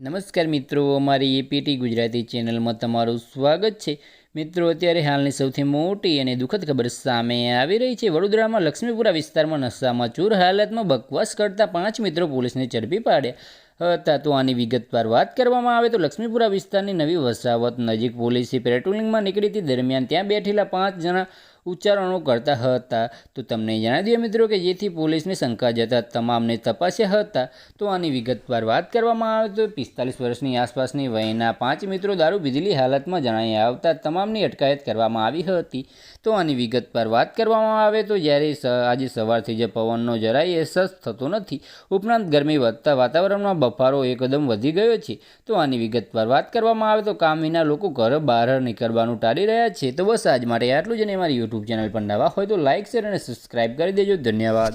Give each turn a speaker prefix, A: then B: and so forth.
A: નમસ્કાર મિત્રો, અમારી એપીટી ગુજરાતી ચેનલમાં તમારું સ્વાગત છે. મિત્રો, અત્યારે હાલની સૌથી મોટી અને દુઃખદ ખબર સામે આવી રહી છે. વડોદરામાં લક્ષ્મીપુરા વિસ્તારમાં નશામાં ચૂર હાલતમાં બકવાસ કરતા પાંચ મિત્રો પોલીસને ઝડપી પાડ્યા. હતા તો આની વિગતવાર વાત કરવામાં આવે તો લક્ષ્મીપુરા વિસ્તારની નવી વસાવત નજીક પોલીસે પેટ્રોલિંગમાં નીકળી હતી. દરમિયાન ત્યાં બેઠેલા પાંચ જણા ઉચ્ચારણો કરતા હતા. તો તમને જણાવી દઈએ મિત્રો કે જેથી પોલીસને શંકા જતા તમામને તપાસ્યા હતા. તો આની વિગતવાર વાત કરવામાં આવે તો પિસ્તાલીસ વર્ષની આસપાસની વયના પાંચ મિત્રો દારૂ પીધેલી હાલતમાં જણાઈ આવતા તમામની અટકાયત કરવામાં આવી હતી. તો આની વિગતવાર વાત કરવામાં આવે તો જ્યારે આજે સવારથી જે પવનનો જરાય અહેસાસ થતો નથી. ઉપરાંત ગરમી વધતા વાતાવરણમાં બફારો એકદમ વધી ગયો છે. તો આની વિગતવાર વાત કરવામાં આવે તો કામ વિના લોકો ઘર બહાર નીકળવાનું ટાળી રહ્યા છે. તો બસ આજ માટે આટલું જ અને મારી યુટ્યુબ ચેનલ પર નવા હોય તો લાઇક શેર અને સબસ્ક્રાઇબ કરી દેજો. ધન્યવાદ.